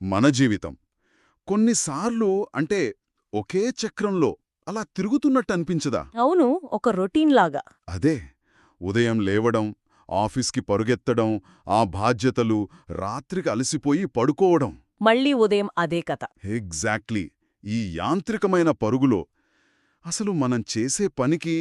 మన జీవితం. కొన్నిసార్లు అంటే ఒకే చక్రంలో అలా తిరుగుతున్నట్టు అనిపించదా? అవును ఒక రొటీన్ లాగా. అదే ఉదయం లేవడం ఆఫీస్కి పరుగెత్తడం ఆ బాధ్యతలు రాత్రికి అలసిపోయి పడుకోవడం. మళ్ళీ ఉదయం అదే కథ. ఎగ్జాక్ట్లీ ఈ యాంత్రికమైన పరుగులో అసలు మనం చేసే పనికి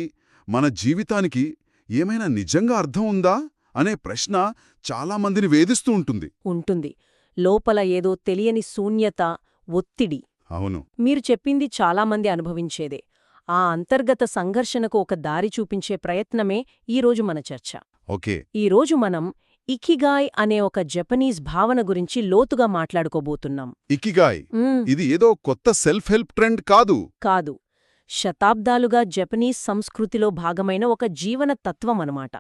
మన జీవితానికి ఏమైనా నిజంగా అర్థం ఉందా? అనే ప్రశ్న చాలామందిని వేధిస్తూ ఉంటుంది. ఉంటుంది. లోపల ఏదో తెలియని శూన్యత ఒత్తిడి. అవును. మీరు చెప్పింది చాలామంది అనుభవించేదే. ఆ అంతర్గత సంఘర్షణకు ఒక దారి చూపించే ప్రయత్నమే ఈరోజు మన చర్చ. ఓకే. ఈరోజు మనం ఇకిగాయ్ అనే ఒక జపనీస్ భావన గురించి లోతుగా మాట్లాడుకోబోతున్నాం. ఇకిగాయ్? ఇది ఏదో కొత్త సెల్ఫ్ హెల్ప్ ట్రెండ్ కాదు. కాదు. శతాబ్దాలుగా జపనీస్ సంస్కృతిలో భాగమైన ఒక జీవన తత్వం అనమాట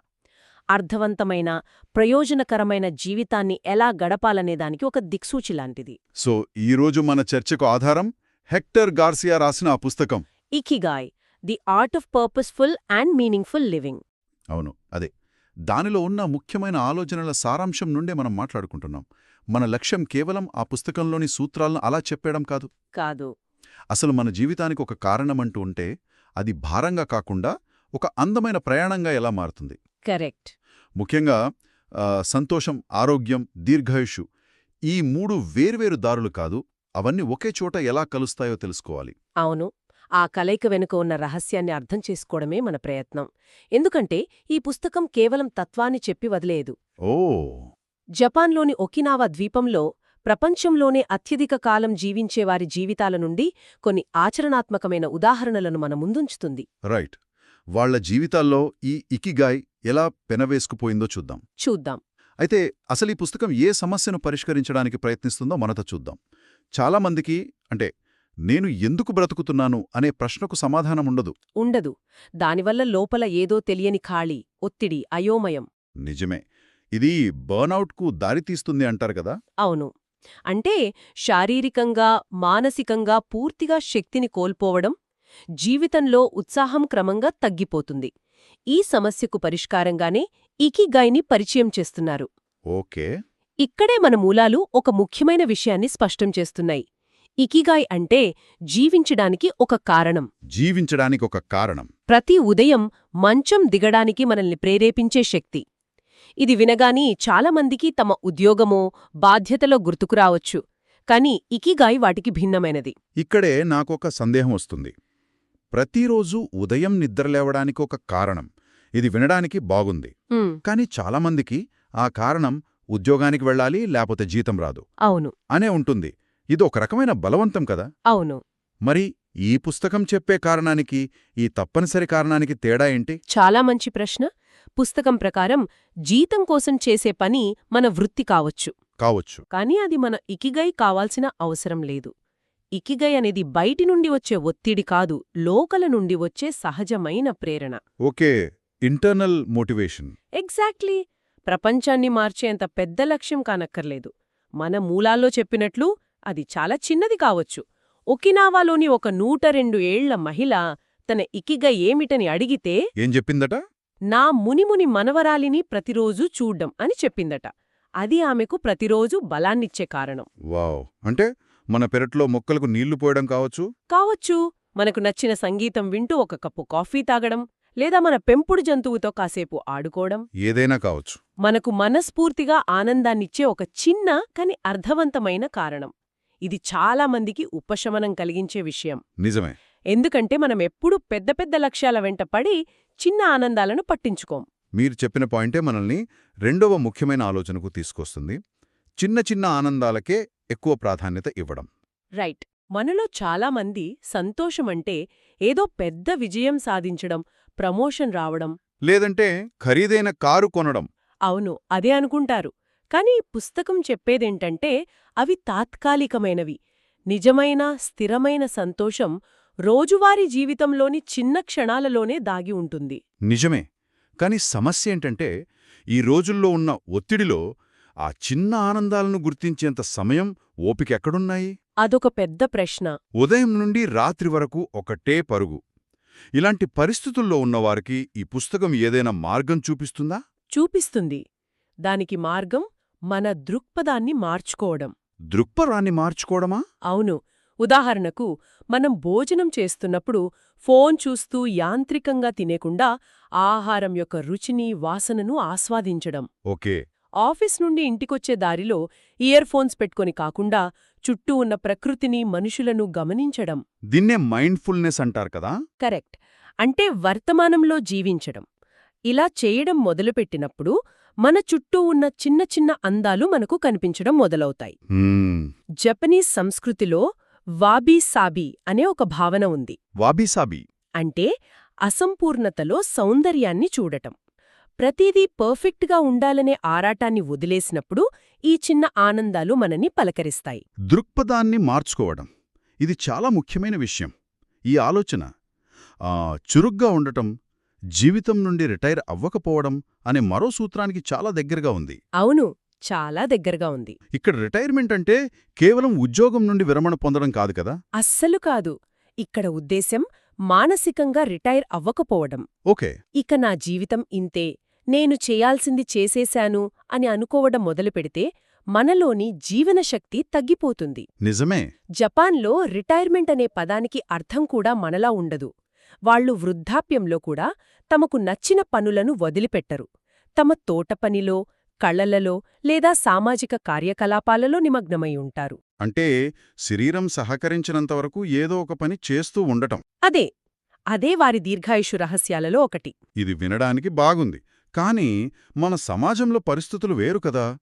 అర్థవంతమైన ప్రయోజనకరమైన జీవితాన్ని ఎలా గడపాలనేదానికి ఒక దిక్సూచి లాంటిది. సో ఈరోజు మన చర్చకు ఆధారం హెక్టర్ గార్సియా రాసిన ఆ పుస్తకం. Ikigai the art of purposeful and meaningful living. అవును అదే. దానిలో ఉన్న ముఖ్యమైన ఆలోచనల సారాంశం నుండే మనం మాట్లాడుకుంటున్నాం. మన లక్ష్యం కేవలం ఆ పుస్తకంలోని సూత్రాలను అలా చెప్పేయడం కాదు. కాదు. అసలు మన జీవితానికి ఒక కారణమంటూ ఉంటే అది భారంగా కాకుండా ఒక అందమైన ప్రయాణంగా ఎలా మారుతుంది? కరెక్ట్. ముఖ్యంగా సంతోషం ఆరోగ్యం దీర్ఘాయుషు ఈ మూడు వేర్వేరు దారులు కాదు అవన్నీ ఒకే చోట ఎలా కలుస్తాయో తెలుసుకోవాలి. అవును. ఆ కలయిక వెనుక ఉన్న రహస్యాన్ని అర్థం చేసుకోవడమే మన ప్రయత్నం. ఎందుకంటే ఈ పుస్తకం కేవలం తత్వాన్ని చెప్పి వదిలేదు. ఓ! జపాన్లోని ఒకినావా ద్వీపంలో ప్రపంచంలోనే అత్యధిక కాలం జీవించేవారి జీవితాల నుండి కొన్ని ఆచరణాత్మకమైన ఉదాహరణలను మన ముందుంచుతుంది. రైట్. వాళ్ళ జీవితాల్లో ఈ ఇకిగాయ్ ఎలా పెనవేసుకుపోయిందో చూద్దాం. చూద్దాం. అయితే అసలు ఈ పుస్తకం ఏ సమస్యను పరిష్కరించడానికి ప్రయత్నిస్తుందో మనతో చూద్దాం. చాలామందికి అంటే నేను ఎందుకు బ్రతుకుతున్నాను అనే ప్రశ్నకు సమాధానం ఉండదు. ఉండదు. దానివల్ల లోపల ఏదో తెలియని ఖాళీ ఒత్తిడి అయోమయం. నిజమే. ఇది బర్నౌట్కు దారితీస్తుంది అంటారు కదా? అవును. అంటే శారీరకంగా మానసికంగా పూర్తిగా శక్తిని కోల్పోవడం జీవితంలో ఉత్సాహం క్రమంగా తగ్గిపోతుంది. ఈ సమస్యకు పరిష్కారంగానే ఇకిగాయ్ని పరిచయం చేస్తున్నారు. ఓకే. ఇక్కడే మన మూలాలు ఒక ముఖ్యమైన విషయాన్ని స్పష్టం చేస్తున్నాయి. ఇకిగాయ్ అంటే జీవించడానికి ఒక కారణం. జీవించడానికి ఒక కారణం. ప్రతి ఉదయం మంచం దిగడానికి మనల్ని ప్రేరేపించే శక్తి. ఇది వినగాని చాలామందికి తమ ఉద్యోగమో బాధ్యతలో గుర్తుకురావచ్చు కాని ఇకిగాయ్ వాటికి భిన్నమైనది. ఇక్కడే నాకొక సందేహం వస్తుంది. ప్రతిరోజు ఉదయం నిద్రలేవడానికి ఒక కారణం. ఇది వినడానికి బాగుంది. కానీ చాలామందికి ఆ కారణం ఉద్యోగానికి వెళ్ళాలి లేకపోతే జీతం రాదు. అవును. అనే ఉంటుంది. ఇది ఒక రకమైన బలవంతం కదా? అవును. మరి ఈ పుస్తకం చెప్పే కారణానికి ఈ తప్పనిసరి కారణానికి తేడా ఏంటి? చాలా మంచి ప్రశ్న. పుస్తకం ప్రకారం జీతం కోసం చేసే పని మన వృత్తి కావచ్చు. కావచ్చు. కానీ అది మన ఇకిగై కావాల్సిన అవసరం లేదు. ఇకిగై అనేది బయటి నుండి వచ్చే ఒత్తిడి కాదు లోకల నుండి వచ్చే సహజమైన ప్రేరణ. Okay internal motivation. ఎగ్జాక్ట్లీ. ప్రపంచాన్ని మార్చేంత పెద్ద లక్ష్యం కానక్కర్లేదు. మన మూలాల్లో చెప్పినట్లు అది చాలా చిన్నది కావచ్చు. ఒకినావాలోని ఒక నూట రెండు ఏళ్ళ మహిళ తన ఇకిగ ఏమిటని అడిగితే ఏం చెప్పిందట? నా మునిముని మనవరాలిని ప్రతిరోజూ చూడ్డం అని చెప్పిందట. అది ఆమెకు ప్రతిరోజు బలాన్నిచ్చే కారణం. వావ్. అంటే మన పెరట్లో మొక్కలకు నీళ్ళు పోయడం కావచ్చు? కావచ్చు. మనకు నచ్చిన సంగీతం వింటూ ఒక కప్పు కాఫీ తాగడం లేదా మన పెంపుడు జంతువుతో కాసేపు ఆడుకోవడం. ఏదైనా కావచ్చు. మనకు మనస్ఫూర్తిగా ఆనందాన్నిచ్చే ఒక చిన్న కాని అర్థవంతమైన కారణం. ఇది చాలా మందికి ఉపశమనం కలిగించే విషయం. నిజమే. ఎందుకంటే మనం ఎప్పుడూ పెద్ద పెద్ద లక్ష్యాల వెంట పడి చిన్న ఆనందాలను పట్టించుకోం. మీరు చెప్పిన పాయింటే మనల్ని రెండవ ముఖ్యమైన ఆలోచనకు తీసుకొస్తుంది. చిన్న చిన్న ఆనందాలకే ఎక్కువ ప్రాధాన్యత ఇవ్వడం. రైట్. మనలో చాలామంది సంతోషమంటే ఏదో పెద్ద విజయం సాధించడం ప్రమోషన్ రావడం. లేదంటే ఖరీదైన కారు కొనడం. అవును అదే అనుకుంటారు. కాని ఈ పుస్తకం చెప్పేదేంటంటే అవి తాత్కాలికమైనవి. నిజమైన స్థిరమైన సంతోషం రోజువారీ జీవితంలోని చిన్న క్షణాలలోనే దాగి ఉంటుంది. నిజమే. కాని సమస్య ఏంటంటే ఈ రోజుల్లో ఉన్న ఒత్తిడిలో ఆ చిన్న ఆనందాలను గుర్తించేంత సమయం ఓపికెక్కడున్నాయి? అదొక పెద్ద ప్రశ్న. ఉదయం నుండి రాత్రి వరకు ఒకటే పరుగు. ఇలాంటి పరిస్థితుల్లో ఉన్నవారికి ఈ పుస్తకం ఏదైనా మార్గం చూపిస్తుందా? చూపిస్తుంది. దానికి మార్గం మన దృక్పథాన్ని మార్చుకోవడం. దృక్పథాన్ని మార్చుకోవడమా? అవును. ఉదాహరణకు మనం భోజనం చేస్తున్నప్పుడు ఫోన్ చూస్తూ యాంత్రికంగా తినేకుండా ఆహారం యొక్క రుచిని వాసనను ఆస్వాదించడం. ఓకే. ఆఫీస్ నుండి ఇంటికొచ్చే దారిలో ఇయర్ ఫోన్స్ పెట్టుకొని కాకుండా చుట్టూ ఉన్న ప్రకృతిని మనుషులను గమనించడం. దీన్నే మైండ్ఫుల్నెస్ అంటారు కదా? కరెక్ట్. అంటే వర్తమానంలో జీవించడం. ఇలా చేయడం మొదలుపెట్టినప్పుడు మన చుట్టూ ఉన్న చిన్న చిన్న అందాలు మనకు కనిపించడం మొదలవుతాయి. జపనీస్ సంస్కృతిలో వాబీ సాబీ అనే ఒక భావన ఉంది. వాబీసాబీ అంటే అసంపూర్ణతలో సౌందర్యాన్ని చూడటం. ప్రతిదీ పర్ఫెక్ట్గా ఉండాలనే ఆరాటాన్ని వదిలేసినప్పుడు ఈ చిన్న ఆనందాలు మనని పలకరిస్తాయి. దృక్పథాన్ని మార్చుకోవడం ఇది చాలా ముఖ్యమైన విషయం. ఈ ఆలోచన చురుగ్గా ఉండటం జీవితం నుండి రిటైర్ అవ్వకపోవడం అనే మరో సూత్రానికి చాలా దగ్గరగా ఉంది. అవును చాలా దగ్గరగా ఉంది. ఇక్కడ రిటైర్మెంట్ అంటే కేవలం ఉద్యోగం నుండి విరమణ పొందడం కాదు కదా? అస్సలు కాదు. ఇక్కడ ఉద్దేశ్యం మానసికంగా రిటైర్ అవ్వకపోవడం. ఓకే. ఇక నా జీవితం ఇంతే. నేను చేయాల్సింది చేసేశాను అని అనుకోవడం మొదలుపెడితే మనలోని జీవనశక్తి తగ్గిపోతుంది. నిజమే. జపాన్లో రిటైర్మెంట్ అనే పదానికి అర్థం కూడా మనలా ఉండదు. వాళ్ళు వృద్ధాప్యంలో కూడా తమకు నచ్చిన పనులను వదిలిపెట్టరు. తమ తోటపనిలో కళలలో లేదా సామాజిక కార్యకలాపాలలో నిమగ్నమై ఉంటారు. అంటే శరీరం సహకరించినంతవరకు ఏదో ఒక పని చేస్తూ ఉండటం. అదే అదే వారి దీర్ఘాయుషు రహస్యాలలో ఒకటి. ఇది వినడానికి బాగుంది. కానీ మన సమాజంలో పరిస్థితులు వేరు కదా.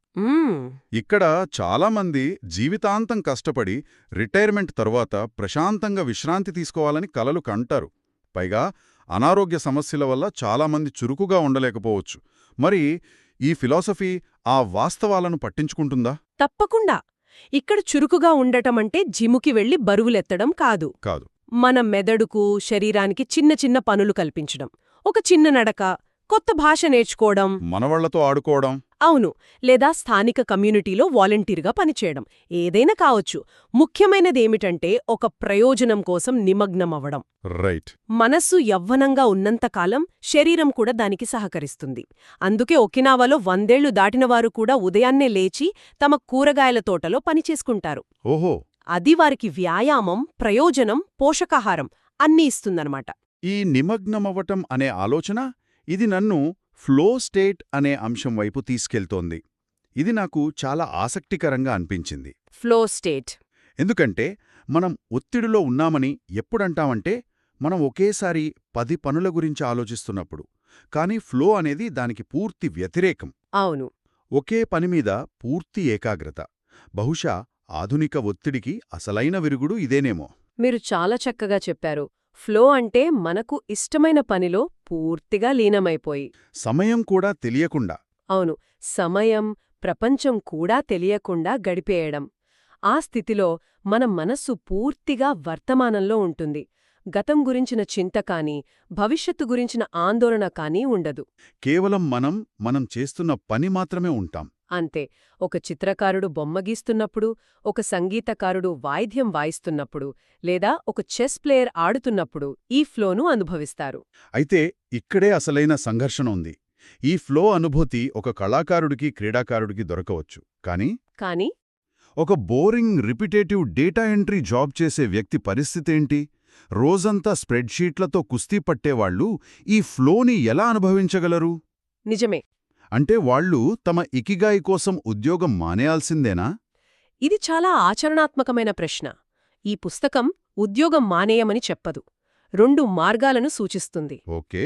ఇక్కడ చాలామంది జీవితాంతం కష్టపడి రిటైర్మెంట్ తరువాత ప్రశాంతంగా విశ్రాంతి తీసుకోవాలని కలలు కంటారు. పైగా అనారోగ్య సమస్యల వల్ల చాలామంది చురుకుగా ఉండలేకపోవచ్చు. మరి ఈ ఫిలాసఫీ ఆ వాస్తవాలను పట్టించుకుంటుందా? తప్పకుండా. ఇక్కడ చురుకుగా ఉండటమంటే జిముకి వెళ్ళి బరువులెత్తడం కాదు. కాదు. మన మెదడుకు శరీరానికి చిన్న చిన్న పనులు కల్పించడం. ఒక చిన్న నడక కొత్త భాష నేర్చుకోవడం. మనవళ్ళతో ఆడుకోవడం. అవును లేదా స్థానిక కమ్యూనిటీలో వాలంటీర్గా పనిచేయడం. ఏదైనా కావచ్చు. ముఖ్యమైనదేమిటంటే ఒక ప్రయోజనం కోసం నిమగ్నమవ్వడం. రైట్. మనస్సు యవ్వనంగా ఉన్నంతకాలం శరీరం కూడా దానికి సహకరిస్తుంది. అందుకే ఒకినావాలో వందేళ్ళు దాటినవారు కూడా ఉదయాన్నే లేచి తమ కూరగాయల తోటలో పనిచేసుకుంటారు ఓహో! అది వారికి వ్యాయామం ప్రయోజనం పోషకాహారం అన్నీ ఇస్తుందన్నమాట. ఈ నిమగ్నమవ్వటం అనే ఆలోచన ఇది నన్ను ఫ్లో స్టేట్ అనే అంశం వైపు తీసుకెళ్తోంది. ఇది నాకు చాలా ఆసక్తికరంగా అనిపించింది. Flow state. ఎందుకంటే మనం ఒత్తిడిలో ఉన్నామని ఎప్పుడంటామంటే మనం ఒకేసారి పది పనుల గురించి ఆలోచిస్తున్నప్పుడు. కానీ ఫ్లో అనేది దానికి పూర్తి వ్యతిరేకం. అవును. ఒకే పనిమీద పూర్తి ఏకాగ్రత. బహుశా ఆధునిక ఒత్తిడికి అసలైన విరుగుడు ఇదేనేమో. మీరు చాలా చక్కగా చెప్పారు. ఫ్లో అంటే మనకు ఇష్టమైన పనిలో పూర్తిగా లీనమైపోయి. సమయం కూడా తెలియకుండా. అవును సమయం ప్రపంచం కూడా తెలియకుండా గడిపేయడం. ఆ స్థితిలో మన మనస్సు పూర్తిగా వర్తమానంలో ఉంటుంది. గతం గురించిన చింత కాని భవిష్యత్తు గురించిన ఆందోళన కానీ ఉండదు. కేవలం మనం మనం చేస్తున్న పని మాత్రమే ఉంటాం. అంతే ఒక చిత్రకారుడు బొమ్మ గీస్తున్నప్పుడు ఒక సంగీతకారుడు వాయిద్యం వాయిస్తున్నప్పుడు లేదా ఒక చెస్ ప్లేయర్ ఆడుతున్నప్పుడు ఈ ఫ్లోను అనుభవిస్తారు. అయితే ఇక్కడే అసలైన సంఘర్షణ ఉంది. ఈ ఫ్లో అనుభూతి ఒక కళాకారుడికి క్రీడాకారుడికి దొరకవచ్చు. కానీ కాని ఒక boring repetitive data entry job చేసే వ్యక్తి పరిస్థితేంటి రోజంతా స్ప్రెడ్షీట్లతో కుస్తీ పట్టేవాళ్ళు ఈ ఫ్లోని ఎలా అనుభవించగలరు? నిజమే అంటే వాళ్ళు తమ ఇకిగాయి కోసం ఉద్యోగం మానేయాల్సిందేనా? ఇది చాలా ఆచరణాత్మకమైన ప్రశ్న. ఈ పుస్తకం ఉద్యోగం మానేయమని చెప్పదు. రెండు మార్గాలను సూచిస్తుంది. ఓకే.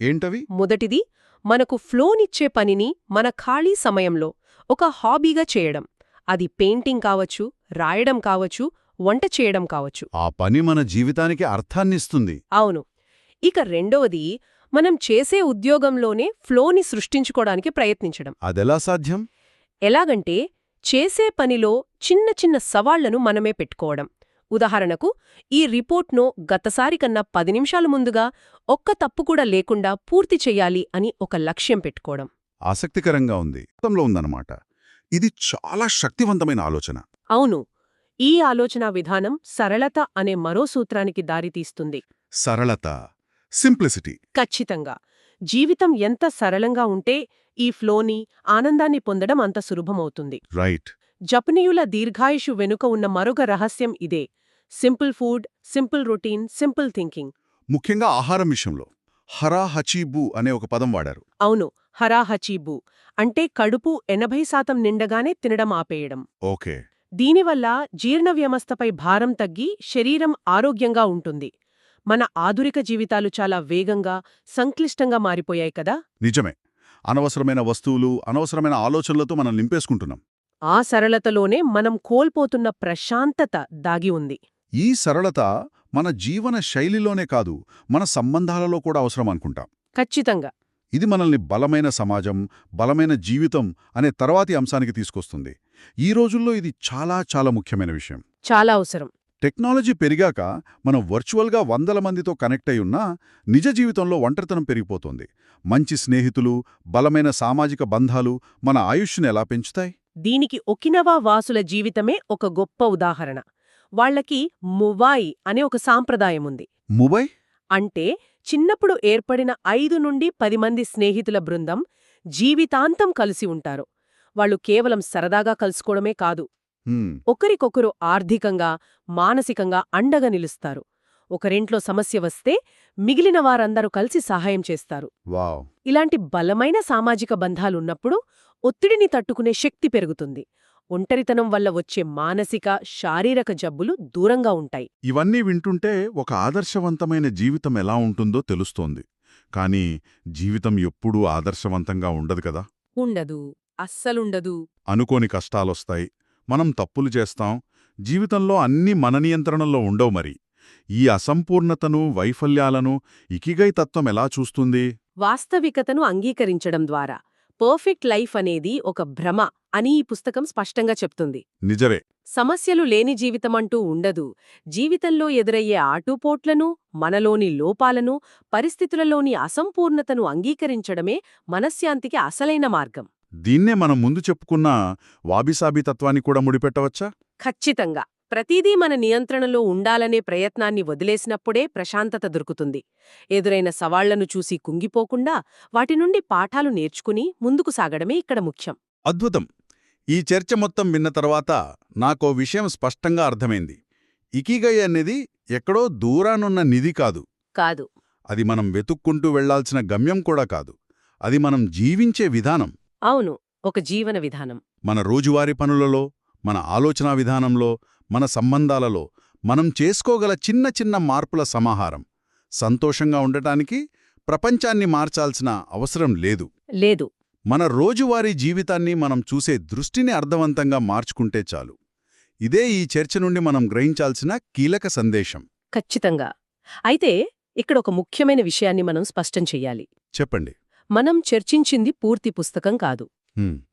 ఏంటవి? మొదటిది మనకు ఫ్లోనిచ్చే పనిని మన ఖాళీ సమయంలో ఒక హాబీగా చేయడం. అది పెయింటింగ్ కావచ్చు రాయడం కావచ్చు వంట చేయడం కావచ్చు. ఆ పని మన జీవితానికి అర్థాన్నిస్తుంది. అవును. ఇక రెండవది మనం చేసే ఉద్యోగంలోనే ఫ్లోని సృష్టించుకోవడానికి ప్రయత్నించడం. అదెలా సాధ్యం? ఎలాగంటే చేసే పనిలో చిన్న చిన్న సవాళ్ళను మనమే పెట్టుకోవడం. ఉదాహరణకు ఈ రిపోర్ట్ను గతసారి కన్నా పది నిమిషాల ముందుగా ఒక్క తప్పు కూడా లేకుండా పూర్తి చెయ్యాలి అని ఒక లక్ష్యం పెట్టుకోవడం. ఆసక్తికరంగా ఉంది. ఉందన్నమాట. ఇది చాలా శక్తివంతమైన ఆలోచన. అవును. ఈ ఆలోచనా విధానం సరళత అనే మరో సూత్రానికి దారితీస్తుంది. సరళత. సింప్లిసిటీ. ఖచ్చితంగా. జీవితం ఎంత సరళంగా ఉంటే ఈ ఫ్లోని ఆనందాన్ని పొందడం అంత సులభమవుతుంది. రైట్. జపనీయుల దీర్ఘాయుషు వెనుక ఉన్న మరొక రహస్యం ఇదే. Simple food simple routine simple thinking. ముఖ్యంగా ఆహారం విషయంలో. హరా హచీబు అనే ఒక పదం వాడారు. అవును హరాహచీబు అంటే కడుపు ఎనభై శాతం నిండగానే తినడం ఆపేయడం. ఓకే. దీనివల్ల జీర్ణ వ్యవస్థపై భారం తగ్గి శరీరం ఆరోగ్యంగా ఉంటుంది. మన ఆధునిక జీవితాలు చాలా వేగంగా సంక్లిష్టంగా మారిపోయాయి కదా? నిజమే. అనవసరమైన వస్తువులు అనవసరమైన ఆలోచనలతో మనం నింపేసుకుంటున్నాం. ఆ సరళతలోనే మనం కోల్పోతున్న ప్రశాంతత దాగి ఉంది. ఈ సరళత మన జీవన శైలిలోనే కాదు మన సంబంధాలలో కూడా అవసరం అనుకుంటాం. ఖచ్చితంగా. ఇది మనల్ని బలమైన సమాజం బలమైన జీవితం అనే తర్వాతి అంశానికి తీసుకొస్తుంది. ఈ రోజుల్లో ఇది చాలా చాలా ముఖ్యమైన విషయం. చాలా అవసరం. టెక్నాలజీ పెరిగాక మనం వర్చువల్గా వందల మందితో కనెక్ట్ అయి ఉన్నా నిజ జీవితంలో ఒంటరితనం పెరిగిపోతుంది. మంచి స్నేహితులు బలమైన సామాజిక బంధాలు మన ఆయుష్ని ఎలా పెంచుతాయి? దీనికి ఒకినవా వాసుల జీవితమే ఒక గొప్ప ఉదాహరణ. వాళ్ళకి మువాయి అనే ఒక సాంప్రదాయముంది ముబై అంటే చిన్నప్పుడు ఏర్పడిన ఐదు నుండి పది మంది స్నేహితుల బృందం జీవితాంతం కలిసి ఉంటారు. వాళ్ళు కేవలం సరదాగా కలుసుకోవడమే కాదు ఒకరికొకరు ఆర్థికంగా మానసికంగా అండగా నిలుస్తారు. ఒకరింట్లో సమస్య వస్తే మిగిలిన వారందరూ కలిసి సహాయం చేస్తారు. వావ్. ఇలాంటి బలమైన సామాజిక బంధాలున్నప్పుడు ఒత్తిడిని తట్టుకునే శక్తి పెరుగుతుంది. ఒంటరితనం వల్ల వచ్చే మానసిక శారీరక జబ్బులు దూరంగా ఉంటాయి. ఇవన్నీ వింటుంటే ఒక ఆదర్శవంతమైన జీవితం ఎలా ఉంటుందో తెలుస్తోంది. కానీ జీవితం ఎప్పుడూ ఆదర్శవంతంగా ఉండదు కదా? ఉండదు. అస్సలుండదు. అనుకోని కష్టాలొస్తాయి. మనం తప్పులు చేస్తాం జీవితంలో అన్నీ మన నియంత్రణలో ఉండవు మరి. ఈ అసంపూర్ణతను వైఫల్యాలను ఇకిగై తత్వం ఎలా చూస్తుంది? వాస్తవికతను అంగీకరించడం ద్వారా పర్ఫెక్ట్ లైఫ్ అనేది ఒక భ్రమ అని ఈ పుస్తకం స్పష్టంగా చెప్తుంది. నిజవే సమస్యలు లేని జీవితమంటూ ఉండదు. జీవితంలో ఎదురయ్యే ఆటుపోట్లను మనలోని లోపాలను పరిస్థితులలోని అసంపూర్ణతను అంగీకరించడమే మనశ్శాంతికి అసలైన మార్గం. దీన్నే మనం ముందు చెప్పుకున్న వాబిసాబి తత్వాన్ని కూడా ముడిపెట్టవచ్చా? ఖచ్చితంగా. ప్రతిదీ మన నియంత్రణలో ఉండాలనే ప్రయత్నాన్ని వదిలేసినప్పుడే ప్రశాంతత దొరుకుతుంది. ఎదురైన సవాళ్ళను చూసి కుంగిపోకుండా వాటి నుండి పాఠాలు నేర్చుకుని ముందుకు సాగడమే ఇక్కడ ముఖ్యం. అద్భుతం! ఈ చర్చ మొత్తం విన్న తర్వాత నాకో విషయం స్పష్టంగా అర్థమైంది. ఇకిగై అనేది ఎక్కడో దూరానున్న నిధి కాదు. కాదు. అది మనం వెతుక్కుంటూ వెళ్ళాల్సిన గమ్యం కూడా కాదు. అది మనం జీవించే విధానం. అవును ఒక జీవన విధానం. మన రోజువారీ పనులలో మన ఆలోచనా విధానంలో మన సంబంధాలలో మనం చేసుకోగల చిన్న చిన్న మార్పుల సమాహారం. సంతోషంగా ఉండటానికి ప్రపంచాన్ని మార్చాల్సిన అవసరం లేదు. లేదు. మన రోజువారీ జీవితాన్ని మనం చూసే దృష్టిని అర్థవంతంగా మార్చుకుంటే చాలు. ఇదే ఈ చర్చ నుండి మనం గ్రహించాల్సిన కీలక సందేశం. ఖచ్చితంగా. అయితే ఇక్కడ ఒక ముఖ్యమైన విషయాన్ని మనం స్పష్టం చెయ్యాలి చెప్పండి. మనం చర్చించింది పూర్తి పుస్తకం కాదు.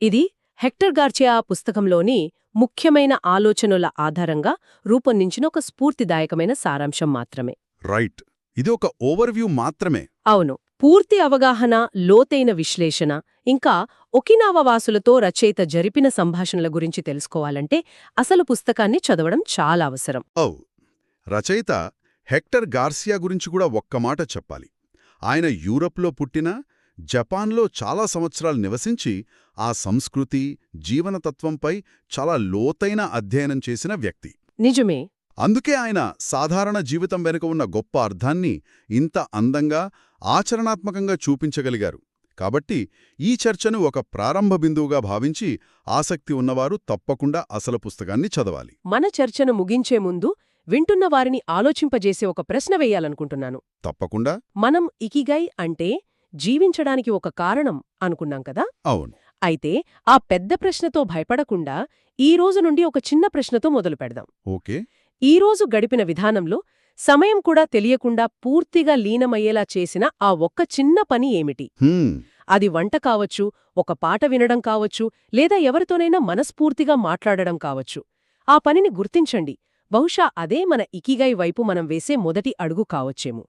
ఇది హెక్టర్ గార్చియా పుస్తకంలోని ముఖ్యమైన ఆలోచనల ఆధారంగా రూపొందించిన ఒక స్ఫూర్తిదాయకమైన సారాంశం మాత్రమే. రైట్. ఇది ఒక ఓవర్వ్యూ మాత్రమే. అవును. పూర్తి అవగాహన లోతైన విశ్లేషణ ఇంకా ఒకినావా వాసులతో రచయిత జరిపిన సంభాషణల గురించి తెలుసుకోవాలంటే అసలు పుస్తకాన్ని చదవడం చాలా అవసరం. ఔ. రచయిత హెక్టర్ గార్సియా గురించి కూడా ఒక్క మాట చెప్పాలి. ఆయన యూరప్లో పుట్టిన జపాన్లో చాలా సంవత్సరాలు నివసించి ఆ సంస్కృతి జీవనతత్వంపై చాలా లోతైన అధ్యయనం చేసిన వ్యక్తి. నిజమే. అందుకే ఆయన సాధారణ జీవితం వెనుక ఉన్న గొప్ప అర్థాన్ని ఇంత అందంగా ఆచరణాత్మకంగా చూపించగలిగారు. కాబట్టి ఈ చర్చను ఒక ప్రారంభ బిందువుగా భావించి ఆసక్తి ఉన్నవారు తప్పకుండా అసలు పుస్తకాన్ని చదవాలి. మన చర్చను ముగించే ముందు వింటున్న వారిని ఆలోచింపజేసే ఒక ప్రశ్న వేయాలనుకుంటున్నాను. తప్పకుండా. మనం ఇకిగై అంటే జీవించడానికి ఒక కారణం అనుకున్నాం కదా? అవును. అయితే ఆ పెద్ద ప్రశ్నతో భయపడకుండా ఈ రోజు నుండి ఒక చిన్న ప్రశ్నతో మొదలు పెడదాం. ఓకే. ఈ రోజు గడిపిన విధానంలో సమయం కూడా తెలియకుండా పూర్తిగా లీనమయ్యేలా చేసిన ఆ ఒక్క చిన్న పని ఏమిటి? అది వంట కావచ్చు ఒక పాట వినడం కావచ్చు లేదా ఎవరితోనైనా మనస్ఫూర్తిగా మాట్లాడడం కావచ్చు. ఆ పనిని గుర్తించండి. బహుశా అదే మన ఇకిగై వైపు మనం వేసే మొదటి అడుగు కావచ్చేమో.